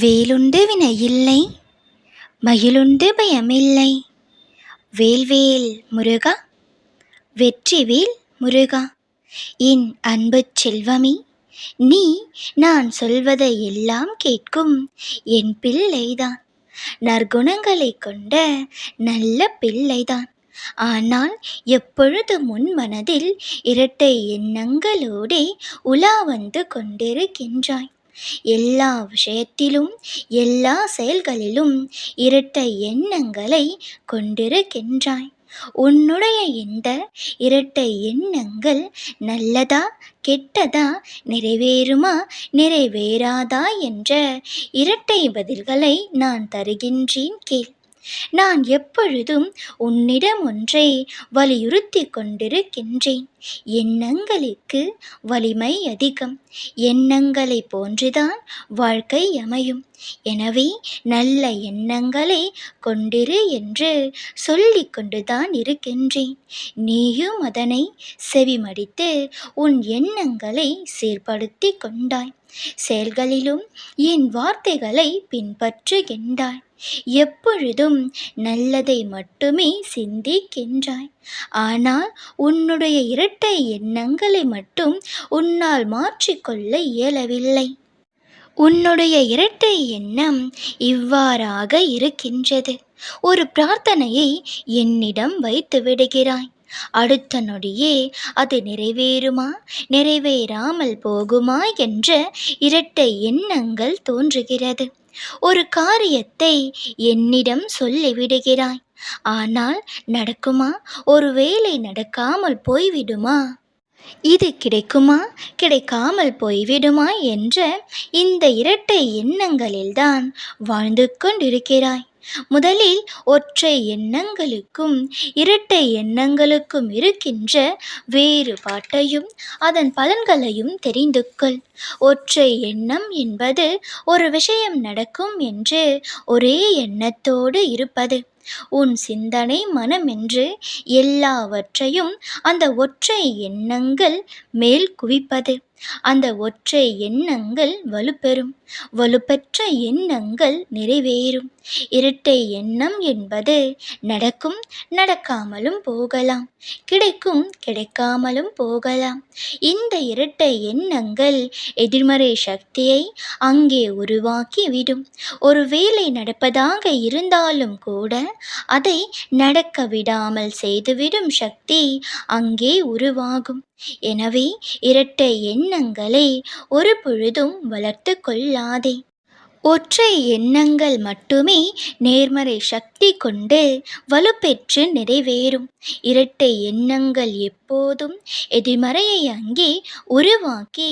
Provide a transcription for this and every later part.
வேலுண்டு வினையில்லை மகிழுண்டு பயமில்லை. வேல்வேல் முருகா வெற்றிவேல் முருகா என் அன்புச் செல்வமே நீ நான் சொல்வதை எல்லாம் கேட்கும் என் பிள்ளைதான். நற்குணங்களைக் கொண்ட நல்ல பிள்ளைதான். ஆனால் எப்பொழுது முன் மனதில் இரட்டை எண்ணங்களோடே உலா வந்து கொண்டிருக்கின்றாய்? எல்லா விஷயத்திலும் எல்லா செயல்களிலும் இரட்டை எண்ணங்களை கொண்டிருக்கின்றாய். உன்னுடைய இந்த இரட்டை எண்ணங்கள் நல்லதா கெட்டதா நிறைவேறுமா நிறைவேறாதா என்ற இரட்டை பதில்களை நான் தருகின்றேன் கேள். நான் எப்பொழுதும் உன்னிடம் ஒன்றை வலியுறுத்தி கொண்டிருக்கின்றேன். எண்ணங்களுக்கு வலிமை அதிகம். எண்ணங்களை போன்றுதான் வாழ்க்கை அமையும். எனவே நல்ல எண்ணங்களை கொண்டிரு என்று சொல்லிக் கொண்டுதான் இருக்கின்றேன். நீயும் அதனை செவிமடித்து உன் எண்ணங்களை சீர்படுத்தி கொண்டாய். செயல்களிலும் என் வார்த்தைகளை பின்பற்றுகின்றாய். எப்பொழுதும் நல்லதை மட்டுமே சிந்திக்கின்றாய். ஆனால் உன்னுடைய இரட்டை எண்ணங்களை மட்டும் உன்னால் மாற்றிக்கொள்ள இயலவில்லை. உன்னுடைய இரட்டை எண்ணம் இவ்வாறாக இருக்கின்றது. ஒரு பிரார்த்தனையை என்னிடம் வைத்து விடுகிறாய். அடுத்த நொடியே அது நிறைவேறுமா? நிறைவேறாமல் போகுமா? என்ற இரட்டை எண்ணங்கள் தோன்றுகிறது. ஒரு காரியத்தை என்னிடம் சொல்லிவிடுகிறாய் ஆனால் நடக்குமா? ஒருவேளை நடக்காமல் போய்விடுமா? இது கிடைக்குமா? கிடைக்காமல் போய்விடுமா? என்ற இந்த இரட்டை எண்ணங்களில்தான் வாழ்ந்து கொண்டிருக்கிறாய். முதலில் ஒற்றை எண்ணங்களுக்கும் இரட்டை எண்ணங்களுக்கும் இருக்கின்ற வேறுபாட்டையும் அதன் பலன்களையும் தெரிந்து கொள். ஒற்றை எண்ணம் என்பது ஒரு விஷயம் நடக்கும் என்று ஒரே எண்ணத்தோடு இருப்பது. உன் சிந்தனை மனமென்று எல்லாவற்றையும் அந்த ஒற்றை எண்ணங்கள் மேல் குவிப்பது. அந்த ஒற்றை எண்ணங்கள் வலுப்பெறும். வலுப்பெற்ற எண்ணங்கள் நிறைவேறும். இரட்டை எண்ணம் என்பது நடக்கும் நடக்காமலும் போகலாம். கிடைக்கும் கிடைக்காமலும் போகலாம். இந்த இரட்டை எண்ணங்கள் எதிர்மறை சக்தியை அங்கே உருவாக்கி விடும் ஒரு வேலை நடப்பதாக இருந்தாலும் கூட அதை நடக்க விடாமல் செய்துவிடும் சக்தி அங்கே உருவாகும். எனவே இரட்டை எண்ணங்களை ஒரு பொழுதும் வளர்த்து கொள்ளாதே. ஒற்றை எண்ணங்கள் மட்டுமே நேர்மறை சக்தி கொண்டு வலுப்பெற்று நிறைவேறும். இரட்டை எண்ணங்கள் எப்போதும் எதிர்மறையை அங்கே உருவாக்கி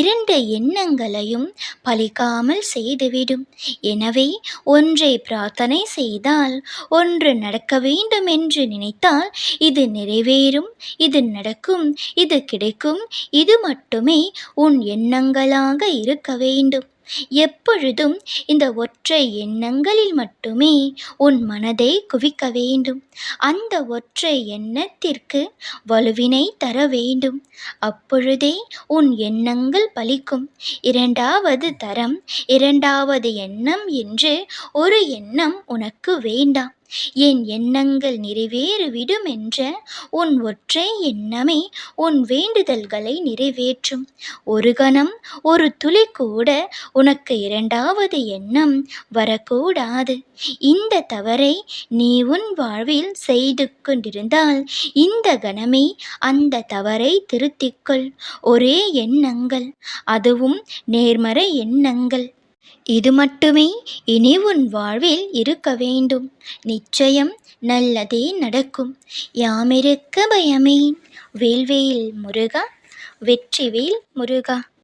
இரண்டு எண்ணங்களையும் பலிக்காமல் செய்துவிடும். எனவே ஒன்றை பிரார்த்தனை செய்தால் ஒன்று நடக்க வேண்டும் என்று நினைத்தால் இது நிறைவேறும் இது நடக்கும் இது கிடைக்கும் இது மட்டுமே உன் எண்ணங்களாக இருக்க வேண்டும். எப்பொழுதும் இந்த ஒற்றை எண்ணங்களில் மட்டுமே உன் மனதை குவிக்க வேண்டும். அந்த ஒற்றை எண்ணத்திற்கு வலுவினை தர வேண்டும். அப்பொழுதே உன் எண்ணங்கள் பலிக்கும். இரண்டாவது தரம் இரண்டாவது எண்ணம் என்று ஒரு எண்ணம் உனக்கு வேண்டாம். என் எண்ணங்கள் நிறைவேறிவிடும் என்ற உன் ஒற்றை எண்ணமே உன் வேண்டுதல்களை நிறைவேற்றும். ஒரு கணம் ஒரு துளி கூட உனக்கு இரண்டாவது எண்ணம் வரக்கூடாது. இந்த தவறை நீ உன் வாழ்வில் செய்து கொண்டிருந்தால் இந்த கணமே அந்த தவறை திருத்திக்கொள் ஒரே எண்ணங்கள் அதுவும் நேர்மறை எண்ணங்கள். இது மட்டுமே இனி உன் வாழ்வில் இருக்க வேண்டும். நிச்சயம் நல்லதே நடக்கும். யாமிருக்க பயமேன் வேல்வேல் முருகா வெற்றிவேல் முருகா.